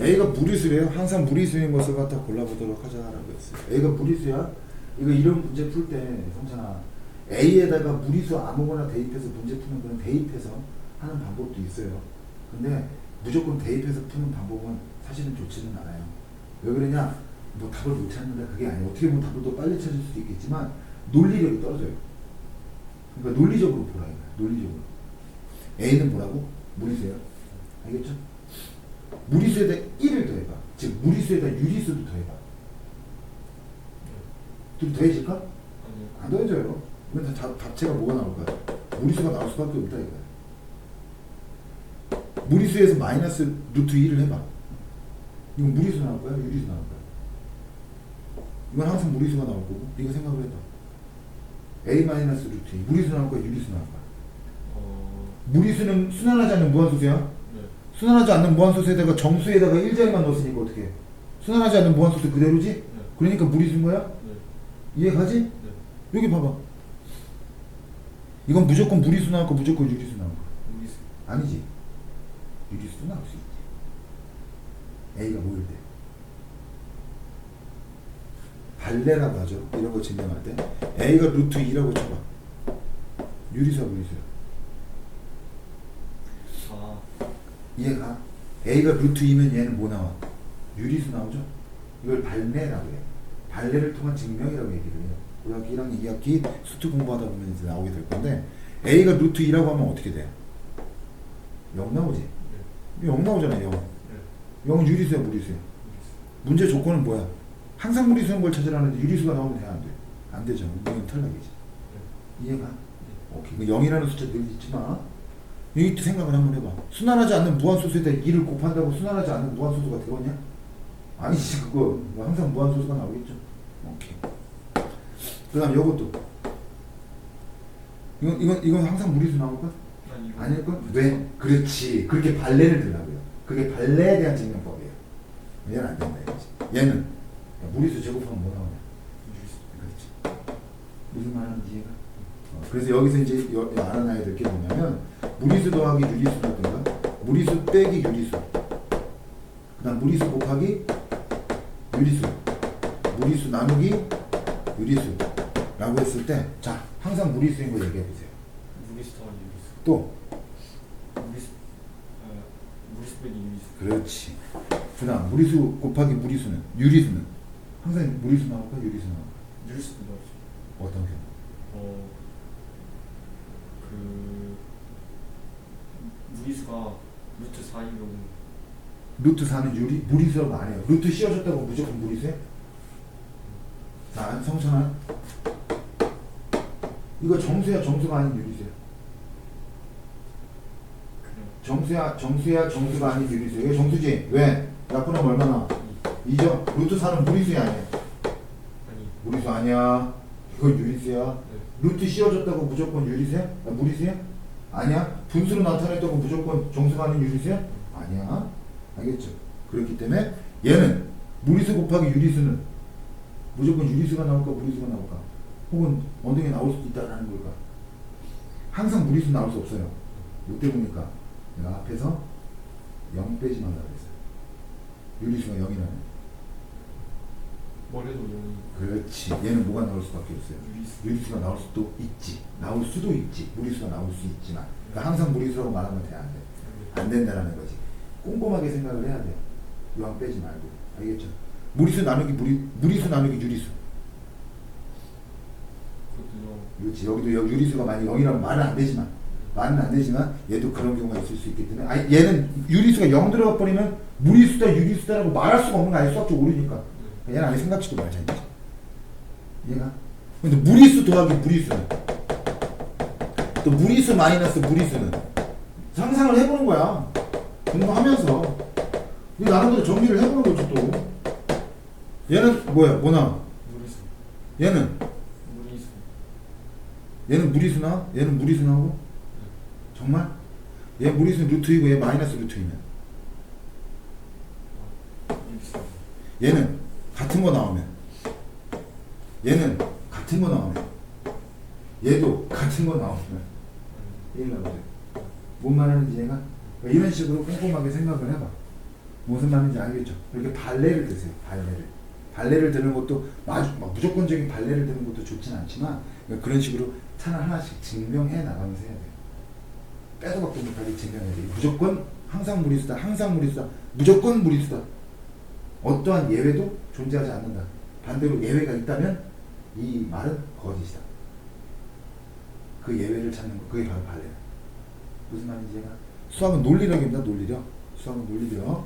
A가 무리수래요. 항상 무리수인 것을 갖다 골라보도록 하자라고 했어요. A가 무리수야. 이거 이런 문제 풀 때 성찬아 A에다가 무리수 아무거나 대입해서 문제 푸는 건 대입해서 하는 방법도 있어요. 근데 무조건 대입해서 푸는 방법은 사실은 좋지는 않아요. 왜 그러냐? 뭐 답을 못 찾는다 그게 아니에요. 어떻게 보면 답을 더 빨리 찾을 수도 있겠지만 논리력이 떨어져요. 그러니까 논리적으로 보라 이거야. 논리적으로. A는 뭐라고? 무리수예요. 알겠죠? 무리수에다 1을 더해봐. 즉 무리수에다 유리수도 더해봐. 둘이 더해질까? 안 더해져요. 그러면 다, 답체가 뭐가 나올까? 무리수가 나올 수밖에 없다 이거야. 무리수에서 마이너스 루트 2를 해봐. 이건 무리수 나올 거야? 유리수 나올 거야? 이건 항상 무리수가 나올 거고 이거 생각을 해봐. a 마이너스 루트 2 무리수 나올 거야? 유리수 나올 거야? 어. 무리수는 순환하지 않는 무한소수야? 네. 순환하지 않는 무한소수에다가 정수에다가 1자리만 넣었으니까 어떻게 해? 순환하지 않는 무한소수 그대로지? 네. 그러니까 무리수인 거야? 네. 이해가지? 네. 여기 봐봐. 이건 무조건 무리수 거 무조건 유리수 나올 거 무리수. 아니지. 유리수도 나올 수 있지. A가 모일 때. 발레라고 하죠. 이런 거 증명할 때. A가 루트 2라고 쳐봐. 유리수야 무리수야. 아. 이해가? A가 루트 2면 얘는 뭐 나와? 유리수 나오죠? 이걸 발레라고 해요. 발레를 통한 증명이라고 얘기를 해요. 고등학교 1학년 2학기 수트 공부하다 보면 이제 나오게 될 건데 A가 루트 2라고 하면 어떻게 돼요? 0 나오지? 네. 0 나오잖아요. 0. 네. 0은 유리수야 무리수야? 무리수. 문제 조건은 뭐야? 항상 무리수인 걸 찾으라는데 유리수가 나오면 돼? 안 돼? 안 되죠. 이건 탈락이지. 네. 이해가? 오케이. 그 0이라는 숫자 늘 잊지 마. 여기 생각을 한번 해봐. 순환하지 않는 무한소수에다 2를 곱한다고 순환하지 않는 무한소수가 되겠냐? 아니지 그거 뭐 항상 무한소수가 나오겠죠. 오케이. 그 다음 요것도 이건, 이건, 이건 항상 무리수 나올까? 아닐까? 왜? 그렇지. 그렇게 발레를 들라고요. 그게 발레에 대한 증명법이에요. 얘는 안 된다 이거지. 얘는 야, 무리수 제곱하면 뭐 나오냐? 무리수. 그렇지. 무슨 말하는지 이해가? 어, 그래서 여기서 이제 여, 알아놔야 될 게 뭐냐면 무리수 더하기 유리수라든가 무리수 빼기 유리수 그다음 무리수 곱하기 유리수 무리수 나누기 유리수 라고 했을 때 자 항상 무리수인 거 얘기해 보세요. 무리수 더하기 유리수. 또 무리수. 어. 무리수 빼기 유리수. 그렇지. 그 다음 무리수 곱하기 무리수는 유리수는 항상 무리수 나올까 유리수 나올까 유리수도 나오죠. 어떤 경우? 어. 그. 무리수가 루트 4인 경우. 루트 4는 유리 무리수라고 안 해요. 루트 씌워줬다고 무조건 무리수해? 자, 성천아. 이거 정수야, 정수가 아닌 유리수야. 정수야, 정수야, 정수가 아닌 유리수야. 이거 정수지? 왜? 약분하면 얼마나? 이. 2죠? 루트 4는 무리수야, 아니야? 아니. 무리수 아니야. 이거 유리수야. 네. 루트 씌워줬다고 무조건 유리수야? 아, 무리수야? 아니야. 분수로 나타냈다고 무조건 정수가 아닌 유리수야? 아니야. 알겠죠? 그렇기 때문에 얘는 무리수 곱하기 유리수는 무조건 유리수가 나올까 무리수가 나올까 혹은 엉덩이 나올 수도 있다라는 걸까 항상 무리수 나올 수 없어요 이때 보니까 내가 앞에서 0 빼지 말라 그랬어요 유리수가 0이라는 머리도 영이. 그렇지 얘는 뭐가 나올 수밖에 없어요 유리수. 유리수가 나올 수도 있지 나올 수도 있지 무리수가 나올 수 있지만 그러니까 항상 무리수라고 말하면 돼 안 돼. 네. 안 된다라는 거지. 꼼꼼하게 생각을 해야 돼. 요한 빼지 말고. 알겠죠? 무리수 나누기 무리 무리수 나누기 유리수. 그렇지. 여기도 여- 유리수가 만약 0이라면 말은 안 되지만 말은 안 되지만 얘도 그런 경우가 있을 수 있기 때문에 아니 얘는 유리수가 0 들어가 버리면 무리수다 유리수다라고 말할 수가 없는 거 아니야 수학적 오류니까. 네. 얘는 아예 생각지도 말자 이거지. 얘가? 근데 무리수 더하기 무리수는 또 무리수 마이너스 무리수는 상상을 해보는 거야. 공부하면서. 이 나름대로 정리를 해보는 거지 또. 얘는 뭐야 뭐나? 무리수. 얘는? 무리수. 얘는 무리수 나? 얘는 무리수 나오고 정말? 얘 무리수 루트이고 얘 마이너스 루트이면? 유리수. 얘는 같은 거 나오면 얘는 같은 거 나오면 얘도 같은 거 나오면 아니. 이해가 보세요. 뭔 말하는지 얘가 그러니까 이런 식으로 꼼꼼하게 생각을 해봐. 무슨 말인지 알겠죠? 이렇게 발레를 드세요. 발레를. 발레를 드는 것도 마주, 막 무조건적인 발레를 드는 것도 좋진 않지만 그러니까 그런 식으로 차를 하나씩 증명해 나가면서 해야 돼요. 빼도 박도 못하게 증명해야 돼요. 무조건 항상 무리수다. 항상 무리수다. 무조건 무리수다. 어떠한 예외도 존재하지 않는다. 반대로 예외가 있다면 이 말은 거짓이다. 그 예외를 찾는 거 그게 바로 발레다. 무슨 말인지 제가 수학은 논리력입니다. 논리력. 수학은 논리력.